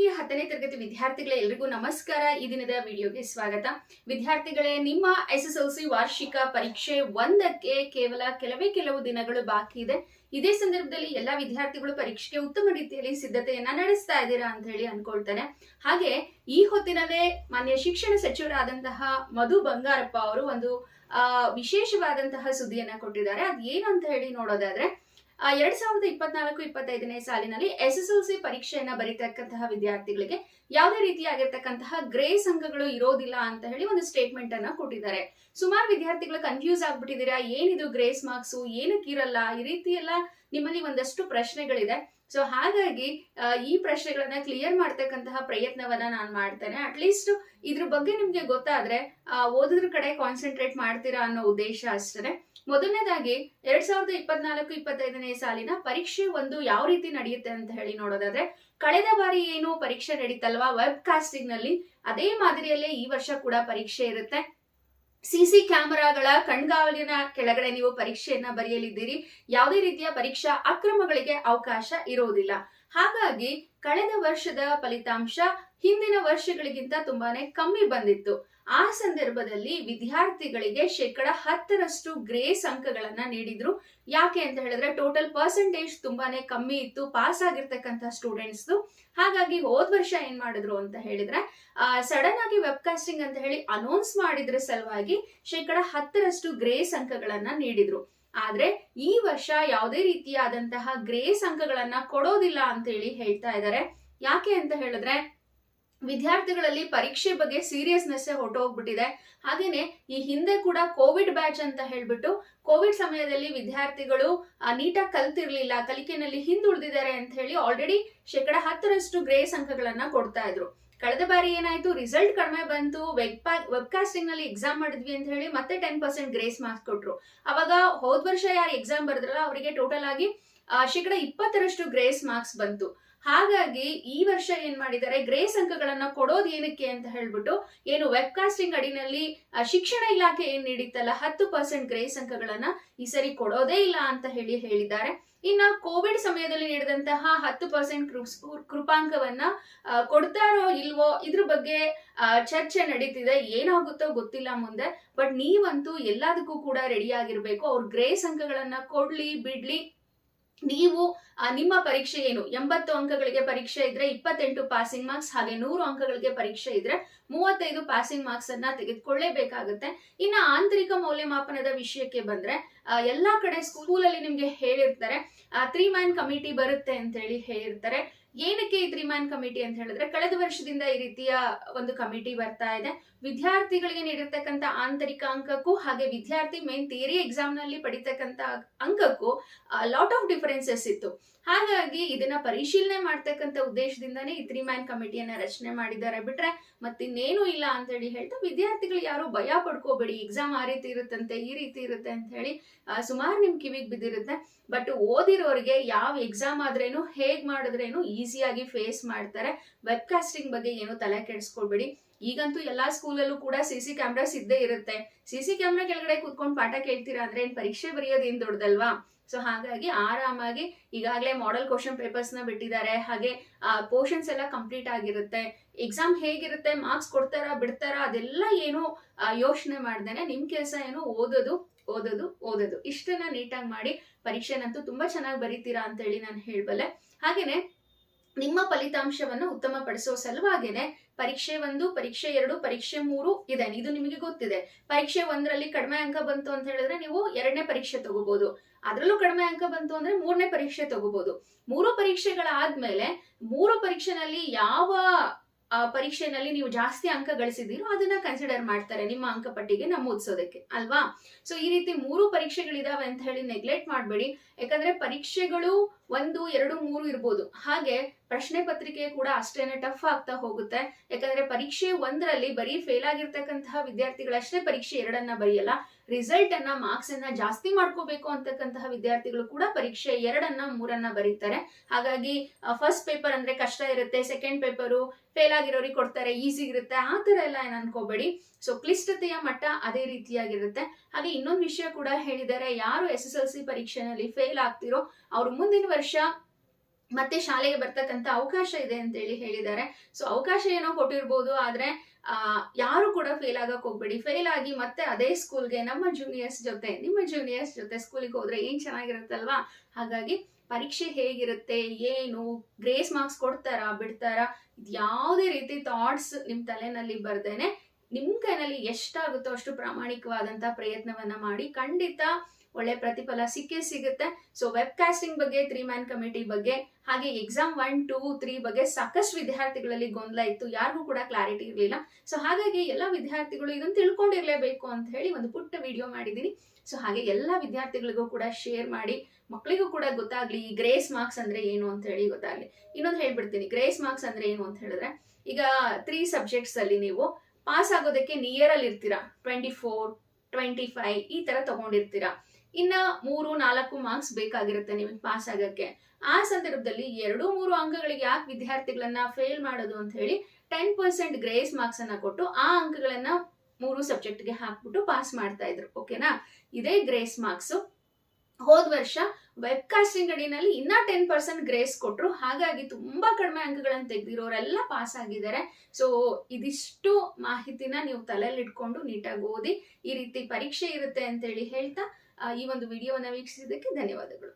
ಆತ್ಮೀಯ ಹತ್ತನೇ ತರಗತಿ ವಿದ್ಯಾರ್ಥಿಗಳೇ ಎಲ್ರಿಗೂ ನಮಸ್ಕಾರ. ಈ ದಿನದ ವಿಡಿಯೋಗೆ ಸ್ವಾಗತ. ವಿದ್ಯಾರ್ಥಿಗಳೇ, ನಿಮ್ಮ ಎಸ್ ಎಸ್ ಎಲ್ ಸಿ ವಾರ್ಷಿಕ ಪರೀಕ್ಷೆ ಒಂದಕ್ಕೆ ಕೇವಲ ಕೆಲವೇ ಕೆಲವು ದಿನಗಳು ಬಾಕಿ ಇದೆ. ಇದೇ ಸಂದರ್ಭದಲ್ಲಿ ಎಲ್ಲಾ ವಿದ್ಯಾರ್ಥಿಗಳು ಪರೀಕ್ಷೆಗೆ ಉತ್ತಮ ರೀತಿಯಲ್ಲಿ ಸಿದ್ಧತೆಯನ್ನ ನಡೆಸ್ತಾ ಇದ್ದೀರಾ ಅಂತ ಹೇಳಿ ಅನ್ಕೊಳ್ತಾನೆ. ಹಾಗೆ ಈ ಹೊತ್ತಿನಲ್ಲೇ ಮಾನ್ಯ ಶಿಕ್ಷಣ ಸಚಿವರಾದಂತಹ ಮಧು ಬಂಗಾರಪ್ಪ ಅವರು ಒಂದು ವಿಶೇಷವಾದಂತಹ ಸುದ್ದಿಯನ್ನ ಕೊಟ್ಟಿದ್ದಾರೆ. ಅದ್ ಏನು ಅಂತ ಹೇಳಿ ನೋಡೋದಾದ್ರೆ ಎರಡ್ ಸಾವಿರದ ಇಪ್ಪತ್ನಾಲ್ಕು, ಇಪ್ಪತ್ತೈದನೇ ಸಾಲಿನಲ್ಲಿ ಎಸ್ ಎಸ್ ಎಲ್ ಸಿ ಪರೀಕ್ಷೆಯನ್ನ ಬರೀತಕ್ಕಂತಹ ವಿದ್ಯಾರ್ಥಿಗಳಿಗೆ ಯಾವುದೇ ರೀತಿಯಾಗಿರ್ತಕ್ಕಂತಹ ಗ್ರೇ ಸಂಘಗಳು ಇರೋದಿಲ್ಲ ಅಂತ ಹೇಳಿ ಒಂದು ಸ್ಟೇಟ್ಮೆಂಟ್ ಅನ್ನ ಕೊಟ್ಟಿದ್ದಾರೆ. ಸುಮಾರು ವಿದ್ಯಾರ್ಥಿಗಳು ಕನ್ಫ್ಯೂಸ್ ಆಗ್ಬಿಟ್ಟಿದ್ದೀರಾ? ಏನಿದು ಗ್ರೇಸ್ ಮಾರ್ಕ್ಸ್ ಏನಕ್ಕಿರಲ್ಲ ಈ ರೀತಿ ಎಲ್ಲ ನಿಮ್ಮಲ್ಲಿ ಒಂದಷ್ಟು ಪ್ರಶ್ನೆಗಳಿದೆ. ಸೊ ಹಾಗಾಗಿ ಈ ಪ್ರಶ್ನೆಗಳನ್ನ ಕ್ಲಿಯರ್ ಮಾಡ್ತಕ್ಕಂತಹ ಪ್ರಯತ್ನವನ್ನ ನಾನು ಮಾಡ್ತೇನೆ. ಅಟ್ಲೀಸ್ಟ್ ಇದ್ರ ಬಗ್ಗೆ ನಿಮ್ಗೆ ಗೊತ್ತಾದ್ರೆ ಓದೋದ್ರ ಕಡೆ ಕಾನ್ಸಂಟ್ರೇಟ್ ಮಾಡ್ತೀರಾ ಅನ್ನೋ ಉದ್ದೇಶ ಅಷ್ಟೇ ಮೊದಲನೇದಾಗಿ, ಎರಡ್ ಸಾವಿರದ ಇಪ್ಪತ್ನಾಲ್ಕು, ಇಪ್ಪತ್ತೈದನೇ ಸಾಲಿನ ಪರೀಕ್ಷೆ ಒಂದು ಯಾವ ರೀತಿ ನಡೆಯುತ್ತೆ ಅಂತ ಹೇಳಿ ನೋಡೋದಾದ್ರೆ, ಕಳೆದ ಬಾರಿ ಏನು ಪರೀಕ್ಷೆ ನಡೀತಲ್ವಾ? ವೆಬ್ ಕಾಸ್ಟಿಂಗ್ನಲ್ಲಿ ಅದೇ ಮಾದರಿಯಲ್ಲೇ ಈ ವರ್ಷ ಕೂಡ ಪರೀಕ್ಷೆ ಇರುತ್ತೆ. ಸಿಸಿ ಕ್ಯಾಮೆರಾಗಳ ಕಣ್ಗಾವಲಿನ ಕೆಳಗಡೆ ನೀವು ಪರೀಕ್ಷೆಯನ್ನ ಬರೆಯಲಿದ್ದೀರಿ. ಯಾವುದೇ ರೀತಿಯ ಪರೀಕ್ಷಾ ಅಕ್ರಮಗಳಿಗೆ ಅವಕಾಶ ಇರುವುದಿಲ್ಲ ಹಾಗಾಗಿ ಕಳೆದ ವರ್ಷದ ಫಲಿತಾಂಶ ಹಿಂದಿನ ವರ್ಷಗಳಿಗಿಂತ ತುಂಬಾನೇ ಕಮ್ಮಿ ಬಂದಿತ್ತು. ಆ ಸಂದರ್ಭದಲ್ಲಿ ವಿದ್ಯಾರ್ಥಿಗಳಿಗೆ ಶೇಕಡ ಹತ್ತರಷ್ಟು ಗ್ರೇಸ್ ಅಂಕಗಳನ್ನ ನೀಡಿದ್ರು. ಯಾಕೆ ಅಂತ ಹೇಳಿದ್ರೆ ಟೋಟಲ್ ಪರ್ಸೆಂಟೇಜ್ ತುಂಬಾನೇ ಕಮ್ಮಿ ಇತ್ತು, ಪಾಸ್ ಆಗಿರ್ತಕ್ಕಂಥ ಸ್ಟೂಡೆಂಟ್ಸ್ ಹಾಗಾಗಿ ಹೋದ್ ವರ್ಷ ಏನ್ ಮಾಡಿದ್ರು ಅಂತ ಹೇಳಿದ್ರೆ ಸಡನ್ ಆಗಿ ವೆಬ್ಕಾಸ್ಟಿಂಗ್ ಅಂತ ಹೇಳಿ ಅನೌನ್ಸ್ ಮಾಡಿದ್ರ ಸಲುವಾಗಿ ಶೇಕಡ ಹತ್ತರಷ್ಟು ಗ್ರೇಸ್ ಅಂಕಗಳನ್ನ ನೀಡಿದ್ರು. ಆದ್ರೆ ಈ ವರ್ಷ ಯಾವುದೇ ರೀತಿಯಾದಂತಹ ಗ್ರೇಸ್ ಅಂಕಗಳನ್ನ ಕೊಡೋದಿಲ್ಲ ಅಂತ ಹೇಳಿ ಹೇಳ್ತಾ ಇದ್ದಾರೆ ಯಾಕೆ ಅಂತ ಹೇಳಿದ್ರೆ ವಿದ್ಯಾರ್ಥಿಗಳಲ್ಲಿ ಪರೀಕ್ಷೆ ಬಗ್ಗೆ ಸೀರಿಯಸ್ನೆಸ್ ಹೊರಟೋಗ್ಬಿಟ್ಟಿದೆ. ಹಾಗೇನೆ ಈ ಹಿಂದೆ ಕೂಡ ಕೋವಿಡ್ ಬ್ಯಾಚ್ ಅಂತ ಹೇಳ್ಬಿಟ್ಟು ಕೋವಿಡ್ ಸಮಯದಲ್ಲಿ ವಿದ್ಯಾರ್ಥಿಗಳು ನೀಟಾಗಿ ಕಲ್ತಿರ್ಲಿಲ್ಲ, ಕಲಿಕೆನಲ್ಲಿ ಹಿಂದುಳಿದಿದ್ದಾರೆ ಅಂತ ಹೇಳಿ ಆಲ್ರೆಡಿ ಶೇಕಡ ಹತ್ತರಷ್ಟು ಗ್ರೇಸ್ ಅಂಕಗಳನ್ನ ಕೊಡ್ತಾ ಇದ್ರು. ಕಳೆದ ಬಾರಿ ಏನಾಯ್ತು? ರಿಸಲ್ಟ್ ಕಡಿಮೆ ಬಂತು. ವೆಬ್ ವೆಬ್ಕಾಸ್ಟಿಂಗ್ನಲ್ಲಿ ಎಕ್ಸಾಮ್ ಮಾಡಿದ್ವಿ ಅಂತ ಹೇಳಿ ಮತ್ತೆ ಟೆನ್ ಪರ್ಸೆಂಟ್ ಗ್ರೇಸ್ ಮಾರ್ಕ್ಸ್ ಕೊಟ್ರು. ಅವಾಗ ಹೋದ್ ವರ್ಷ ಯಾರು ಎಕ್ಸಾಮ್ ಬರೆದ್ರಲ್ಲ, ಅವರಿಗೆ ಟೋಟಲ್ ಆಗಿ ಶೇಕಡ ಇಪ್ಪತ್ತರಷ್ಟು ಗ್ರೇಸ್ ಮಾರ್ಕ್ಸ್ ಬಂತು. ಹಾಗಾಗಿ ಈ ವರ್ಷ ಏನ್ ಮಾಡಿದ್ದಾರೆ? ಗ್ರೇಸ್ ಅಂಕಗಳನ್ನ ಕೊಡೋದು ಏನಕ್ಕೆ ಅಂತ ಹೇಳ್ಬಿಟ್ಟು ಏನು ವೆಬ್ಕಾಸ್ಟಿಂಗ್ ಅಡಿನಲ್ಲಿ ಆ, ಶಿಕ್ಷಣ ಇಲಾಖೆ ಏನ್ ನೀಡಿತ್ತಲ್ಲ ಹತ್ತು ಪರ್ಸೆಂಟ್ ಗ್ರೇಸ್ ಅಂಕಗಳನ್ನ ಈ ಸರಿ ಕೊಡೋದೇ ಇಲ್ಲ ಅಂತ ಹೇಳಿ ಹೇಳಿದ್ದಾರೆ. ಇನ್ನ ಕೋವಿಡ್ ಸಮಯದಲ್ಲಿ ನೀಡಿದಂತಹ ಹತ್ತು ಪರ್ಸೆಂಟ್ ಕೃಪಾಂಕವನ್ನ ಕೊಡ್ತಾರೋ ಇಲ್ವೋ ಇದ್ರ ಬಗ್ಗೆ ಚರ್ಚೆ ನಡೀತಿದೆ. ಏನಾಗುತ್ತೋ ಗೊತ್ತಿಲ್ಲ ಮುಂದೆ. ಬಟ್ ನೀವಂತೂ ಎಲ್ಲದಕ್ಕೂ ಕೂಡ ರೆಡಿ ಆಗಿರ್ಬೇಕು. ಅವ್ರ ಗ್ರೇಸ್ ಅಂಕಗಳನ್ನ ಕೊಡ್ಲಿ ಬಿಡ್ಲಿ ನೀವು ನಿಮ್ಮ ಪರೀಕ್ಷೆ ಏನು? ಎಂಬತ್ತು ಅಂಕಗಳಿಗೆ ಪರೀಕ್ಷೆ ಇದ್ರೆ ಇಪ್ಪತ್ತೆಂಟು ಪಾಸಿಂಗ್ ಮಾರ್ಕ್ಸ್ ಹಾಗೆ ನೂರು ಅಂಕಗಳಿಗೆ ಪರೀಕ್ಷೆ ಇದ್ರೆ ಮೂವತ್ತೈದು ಪಾಸಿಂಗ್ ಮಾರ್ಕ್ಸ್ ಅನ್ನ ತೆಗೆದುಕೊಳ್ಳೇಬೇಕಾಗುತ್ತೆ. ಇನ್ನ ಆಂತರಿಕ ಮೌಲ್ಯಮಾಪನದ ವಿಷಯಕ್ಕೆ ಬಂದ್ರೆ ಎಲ್ಲಾ ಕಡೆ ಸ್ಕೂಲಲ್ಲಿ ನಿಮ್ಗೆ ಹೇಳಿರ್ತಾರೆ ತ್ರೀ ಮ್ಯಾನ್ ಕಮಿಟಿ ಬರುತ್ತೆ ಅಂತ ಹೇಳಿ ಹೇಳಿರ್ತಾರೆ. ಏನಕ್ಕೆ ಈ ತ್ರೀ ಮ್ಯಾನ್ ಕಮಿಟಿ ಅಂತ ಹೇಳಿದ್ರೆ ಕಳೆದ ವರ್ಷದಿಂದ ಈ ರೀತಿಯ ಒಂದು ಕಮಿಟಿ ಬರ್ತಾ ಇದೆ. ವಿದ್ಯಾರ್ಥಿಗಳಿಗೆ ನೀಡಿರ್ತಕ್ಕಂಥ ಆಂತರಿಕ ಅಂಕಕ್ಕೂ ಹಾಗೆ ವಿದ್ಯಾರ್ಥಿ ಮೇನ್ ಥಿಯರಿ ಎಕ್ಸಾಮ್ನಲ್ಲಿ ಪಡಿತಕ್ಕಂಥ ಅಂಕಕ್ಕೂ ಲಾಟ್ ಆಫ್ ಡಿಫರೆನ್ಸಸ್ ಇತ್ತು. ಹಾಗಾಗಿ ಇದನ್ನ ಪರಿಶೀಲನೆ ಮಾಡ್ತಕ್ಕಂಥ ಉದ್ದೇಶದಿಂದಾನೇ ಈ ತ್ರೀ ಮ್ಯಾನ್ ಕಮಿಟಿಯನ್ನ ರಚನೆ ಮಾಡಿದ್ದಾರೆ. ಬಿಟ್ರೆ ಮತ್ತಿನ್ನೇನು ಇಲ್ಲ ಅಂತ ಹೇಳಿ ಹೇಳ್ತಾ ವಿದ್ಯಾರ್ಥಿಗಳು ಯಾರು ಭಯ ಪಡ್ಕೋಬೇಡಿ. ಎಕ್ಸಾಮ್ ಆ ರೀತಿ ಇರುತ್ತಂತೆ, ಈ ರೀತಿ ಇರುತ್ತೆ ಅಂತ ಹೇಳಿ ಸುಮಾರು ನಿಮ್ ಕಿವಿಗೆ ಬಿದ್ದಿರುತ್ತೆ. ಬಟ್ ಓದಿರೋರಿಗೆ ಯಾವ ಎಕ್ಸಾಮ್ ಆದ್ರೇನು, ಹೇಗ್ ಮಾಡಿದ್ರೇನು ಈಸಿಯಾಗಿ ಫೇಸ್ ಮಾಡ್ತಾರೆ. ವೆಬ್ಕಾಸ್ಟಿಂಗ್ ಬಗ್ಗೆ ಏನು ತಲೆ ಕೆಡಿಸ್ಕೊಳ್ಬೇಡಿ ಈಗಂತೂ ಎಲ್ಲಾ ಸ್ಕೂಲಲ್ಲೂ ಕೂಡ ಸಿ ಸಿ ಕ್ಯಾಮ್ರಾಸ್ ಇದ್ದೇ ಇರುತ್ತೆ. ಸಿ ಸಿ ಕ್ಯಾಮ್ರಾ ಕೆಳಗಡೆ ಕೂತ್ಕೊಂಡು ಪಾಠ ಕೇಳ್ತೀರಾ ಅಂದ್ರೆ ಏನ್ ಪರೀಕ್ಷೆ ಬರೆಯೋದೇನ್ ದೊಡ್ಡದಲ್ವಾ? ಸೊ ಹಾಗಾಗಿ ಆರಾಮಾಗಿ ಈಗಾಗಲೇ ಮಾಡೆಲ್ ಕ್ವಶನ್ ಪೇಪರ್ಸ್ನ ಬಿಟ್ಟಿದ್ದಾರೆ. ಹಾಗೆ ಪೋರ್ಷನ್ಸ್ ಎಲ್ಲ ಕಂಪ್ಲೀಟ್ ಆಗಿರುತ್ತೆ. ಎಕ್ಸಾಮ್ ಹೇಗಿರುತ್ತೆ ಮಾರ್ಕ್ಸ್ ಕೊಡ್ತಾರಾ, ಬಿಡ್ತಾರಾ, ಅದೆಲ್ಲ ಏನು ಯೋಚನೆ ಮಾಡ್ದೇನೆ. ನಿಮ್ ಕೆಲಸ ಏನು ಓದೋದು ಓದೋದು ಓದೋದು. ಇಷ್ಟನ್ನ ನೀಟಾಗಿ ಮಾಡಿ ಪರೀಕ್ಷೆನಂತೂ ತುಂಬಾ ಚೆನ್ನಾಗಿ ಬರೀತೀರಾ ಅಂತ ಹೇಳಿ ನಾನು ಹೇಳ್ಬಲ್ಲೆ. ಹಾಗೇನೆ ನಿಮ್ಮ ಫಲಿತಾಂಶವನ್ನು ಉತ್ತಮ ಪಡಿಸೋ ಸಲುವಾಗೇನೆ ಪರೀಕ್ಷೆ ಒಂದು, ಪರೀಕ್ಷೆ ಎರಡು, ಪರೀಕ್ಷೆ ಮೂರು ಇದೆ. ಇದು ನಿಮಗೆ ಗೊತ್ತಿದೆ. ಪರೀಕ್ಷೆ ಒಂದರಲ್ಲಿ ಕಡಿಮೆ ಅಂಕ ಬಂತು ಅಂತ ಹೇಳಿದ್ರೆ ನೀವು ಎರಡನೇ ಪರೀಕ್ಷೆ ತಗೋಬಹುದು ಅದರಲ್ಲೂ ಕಡಿಮೆ ಅಂಕ ಬಂತು ಅಂದ್ರೆ ಮೂರನೇ ಪರೀಕ್ಷೆ ತಗೋಬಹುದು ಮೂರು ಪರೀಕ್ಷೆಗಳಾದ್ಮೇಲೆ ಮೂರು ಪರೀಕ್ಷೆನಲ್ಲಿ ಯಾವ ಪರೀಕ್ಷೆನಲ್ಲಿ ನೀವು ಜಾಸ್ತಿ ಅಂಕ ಗಳಿಸಿದ್ದೀರೋ ಅದನ್ನ ಕನ್ಸಿಡರ್ ಮಾಡ್ತಾರೆ ನಿಮ್ಮ ಅಂಕಪಟ್ಟಿಗೆ ನಮೂದಿಸೋದಕ್ಕೆ, ಅಲ್ವಾ? ಸೊ ಈ ರೀತಿ ಮೂರು ಪರೀಕ್ಷೆಗಳಿದಾವೆ ಅಂತ ಹೇಳಿ ನೆಗ್ಲೆಕ್ಟ್ ಮಾಡಬೇಡಿ. ಯಾಕಂದ್ರೆ ಪರೀಕ್ಷೆಗಳು ಒಂದು, ಎರಡು, ಮೂರು ಇರ್ಬೋದು. ಹಾಗೆ ಪ್ರಶ್ನೆ ಪತ್ರಿಕೆ ಕೂಡ ಅಷ್ಟೇನೆ ಟಫ್ ಆಗ್ತಾ ಹೋಗುತ್ತೆ. ಯಾಕಂದ್ರೆ ಪರೀಕ್ಷೆ ಒಂದರಲ್ಲಿ ಬರೀ ಫೇಲ್ ಆಗಿರ್ತಕ್ಕಂತಹ ವಿದ್ಯಾರ್ಥಿಗಳಷ್ಟೇ ಪರೀಕ್ಷೆ ಎರಡನ್ನ ಬರೆಯಲ್ಲ. ರಿಸಲ್ಟ್ ಅನ್ನ ಮಾರ್ಕ್ಸ್ ಅನ್ನ ಜಾಸ್ತಿ ಮಾಡ್ಕೋಬೇಕು ಅಂತಕ್ಕಂತಹ ವಿದ್ಯಾರ್ಥಿಗಳು ಕೂಡ ಪರೀಕ್ಷೆ ಎರಡನ್ನ ಮೂರನ್ನ ಬರೀತಾರೆ. ಹಾಗಾಗಿ ಫಸ್ಟ್ ಪೇಪರ್ ಅಂದ್ರೆ ಕಷ್ಟ ಇರುತ್ತೆ ಸೆಕೆಂಡ್ ಪೇಪರು ಫೇಲ್ ಆಗಿರೋರಿಗೆ ಕೊಡ್ತಾರೆ ಈಸಿ ಇರುತ್ತೆ, ಆ ತರ ಎಲ್ಲ ಏನ್ ಅನ್ಕೋಬೇಡಿ. ಸೊ ಕ್ಲಿಷ್ಟತೆಯ ಮಟ್ಟ ಅದೇ ರೀತಿಯಾಗಿರುತ್ತೆ. ಹಾಗೆ ಇನ್ನೊಂದು ವಿಷಯ ಕೂಡ ಹೇಳಿದ್ದಾರೆ, ಯಾರು ಎಸ್ ಎಸ್ ಎಲ್ ಸಿ ಪರೀಕ್ಷೆನಲ್ಲಿ ಫೇಲ್ ಆಗ್ತಿರೋ, ಅವ್ರು ಮುಂದಿನ ವರ್ಷ ಮತ್ತೆ ಶಾಲೆಗೆ ಬರ್ತಕ್ಕಂಥ ಅವಕಾಶ ಇದೆ ಅಂತೇಳಿ ಹೇಳಿದ್ದಾರೆ. ಸೊ ಅವಕಾಶ ಏನೋ ಕೊಟ್ಟಿರ್ಬೋದು, ಆದ್ರೆ ಫೇಲ್ ಆಗಕ್ಕೆ ಹೋಗ್ಬೇಡಿ ಫೇಲ್ ಆಗಿ ಮತ್ತೆ ಅದೇ ಸ್ಕೂಲ್ಗೆ ನಮ್ಮ ಜೂನಿಯರ್ಸ್ ಜೊತೆ, ನಿಮ್ಮ ಜೂನಿಯರ್ಸ್ ಜೊತೆ ಸ್ಕೂಲಿಗೆ ಹೋದ್ರೆ ಏನ್ ಚೆನ್ನಾಗಿರುತ್ತಲ್ವಾ? ಹಾಗಾಗಿ ಪರೀಕ್ಷೆ ಹೇಗಿರುತ್ತೆ, ಏನು ಗ್ರೇಸ್ ಮಾರ್ಕ್ಸ್ ಕೊಡ್ತಾರಾ, ಬಿಡ್ತಾರಾ ಯಾವುದೇ ರೀತಿ ಥಾಟ್ಸ್ ನಿಮ್ಮ ತಲೆನಲ್ಲಿ ಬರ್ದೇನೆ ನಿಮ್ಮ ಕೈನಲ್ಲಿ ಎಷ್ಟಾಗುತ್ತೋ ಅಷ್ಟು ಪ್ರಾಮಾಣಿಕವಾದಂತ ಪ್ರಯತ್ನವನ್ನ ಮಾಡಿ ಖಂಡಿತ ಒಳ್ಳೆ ಪ್ರತಿಫಲ ಸಿಕ್ಕೇ ಸಿಗುತ್ತೆ. ಸೊ ವೆಬ್ ಕಾಸ್ಟಿಂಗ್ ಬಗ್ಗೆ ತ್ರೀ ಮ್ಯಾನ್ ಕಮಿಟಿ ಬಗ್ಗೆ, ಹಾಗೆ ಎಕ್ಸಾಮ್ ಒನ್ ಟೂ ತ್ರೀ ಬಗ್ಗೆ ಸಾಕಷ್ಟು ವಿದ್ಯಾರ್ಥಿಗಳಲ್ಲಿ ಗೊಂದಲ ಇತ್ತು. ಯಾರಿಗೂ ಕೂಡ ಕ್ಲಾರಿಟಿ ಇರಲಿಲ್ಲ. ಸೊ ಹಾಗಾಗಿ ಎಲ್ಲ ವಿದ್ಯಾರ್ಥಿಗಳು ಇದನ್ನು ತಿಳ್ಕೊಂಡಿರ್ಲೇಬೇಕು ಅಂತ ಹೇಳಿ ಒಂದು ಪುಟ್ಟ ವಿಡಿಯೋ ಮಾಡಿದ್ದೀನಿ. ಸೊ ಹಾಗೆ ಎಲ್ಲ ವಿದ್ಯಾರ್ಥಿಗಳಿಗೂ ಕೂಡ ಶೇರ್ ಮಾಡಿ ಮಕ್ಕಳಿಗೂ ಕೂಡ ಗೊತ್ತಾಗ್ಲಿ, ಈ ಗ್ರೇಸ್ ಮಾರ್ಕ್ಸ್ ಅಂದ್ರೆ ಏನು ಅಂತ ಹೇಳಿ ಗೊತ್ತಾಗ್ಲಿ. ಇನ್ನೊಂದು ಹೇಳ್ಬಿಡ್ತೀನಿ ಗ್ರೇಸ್ ಮಾರ್ಕ್ಸ್ ಅಂದ್ರೆ ಏನು ಅಂತ ಹೇಳಿದ್ರೆ, ಈಗ ತ್ರೀ ಸಬ್ಜೆಕ್ಟ್ಸ್ ಅಲ್ಲಿ ನೀವು ಪಾಸ್ ಆಗೋದಕ್ಕೆ ನಿಯರ್ ಅಲ್ಲಿ ಇರ್ತೀರಾ ಟ್ವೆಂಟಿ ಫೋರ್ ಟ್ವೆಂಟಿ ಫೈವ್ ಈ ತರ ತಗೊಂಡಿರ್ತೀರಾ? ಇನ್ನ ಮೂರು, ನಾಲ್ಕು ಮಾರ್ಕ್ಸ್ ಬೇಕಾಗಿರುತ್ತೆ ನಿಮಗೆ ಪಾಸ್ ಆಗಕ್ಕೆ. ಆ ಸಂದರ್ಭದಲ್ಲಿ ಎರಡು, ಮೂರು ಅಂಕಗಳಿಗೆ ಯಾಕೆ ವಿದ್ಯಾರ್ಥಿಗಳನ್ನ ಫೇಲ್ ಮಾಡೋದು ಅಂತ ಹೇಳಿ ಟೆನ್ ಪರ್ಸೆಂಟ್ ಗ್ರೇಸ್ ಮಾರ್ಕ್ಸ್ ಅನ್ನ ಕೊಟ್ಟು ಆ ಅಂಕಗಳನ್ನ ಮೂರು ಸಬ್ಜೆಕ್ಟ್ಗೆ ಹಾಕ್ಬಿಟ್ಟು ಪಾಸ್ ಮಾಡ್ತಾ ಇದ್ರು. ಓಕೆನಾ ಇದೇ ಗ್ರೇಸ್ ಮಾರ್ಕ್ಸ್ ಹೋದ ವರ್ಷ ವೆಬ್ ಕಾಸ್ಟಿಂಗ್ ಅಡಿನಲ್ಲಿ ಇನ್ನ ಟೆನ್ ಪರ್ಸೆಂಟ್ ಗ್ರೇಸ್ ಕೊಟ್ರು. ಹಾಗಾಗಿ ತುಂಬಾ ಕಡಿಮೆ ಅಂಕಗಳನ್ನು ತೆಗೆದಿರೋರೆಲ್ಲ ಪಾಸ್ ಆಗಿದ್ದಾರೆ. ಸೊ ಇದಿಷ್ಟು ಮಾಹಿತಿನ ನೀವು ತಲೆಯಲ್ಲಿ ಇಟ್ಕೊಂಡು ನೀಟಾಗಿ ಓದಿ ಈ ರೀತಿ ಪರೀಕ್ಷೆ ಇರುತ್ತೆ ಅಂತೇಳಿ ಹೇಳ್ತಾ ಈ ಒಂದು ವಿಡಿಯೋವನ್ನು ವೀಕ್ಷಿಸಿದ್ದಕ್ಕೆ ಧನ್ಯವಾದಗಳು.